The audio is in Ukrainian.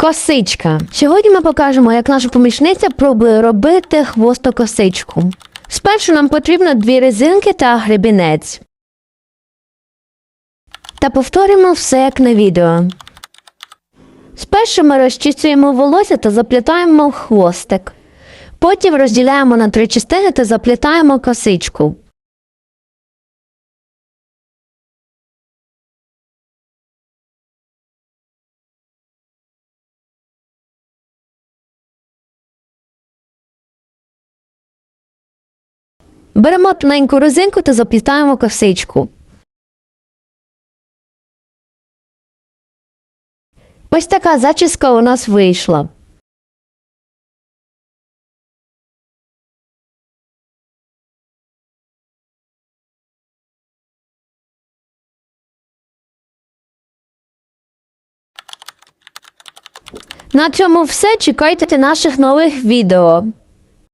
Косичка. Сьогодні ми покажемо, як наша помічниця пробує робити хвостокосичку. Спершу нам потрібно дві резинки та гребінець. Та повторимо все як на відео. Спершу ми розчісуємо волосся та заплітаємо хвостик. Потім розділяємо на три частини та заплітаємо косичку. Беремо тоненьку резинку та заплітаємо косичку. Ось така зачіска у нас вийшла. На цьому все. Чекайте наших нових відео.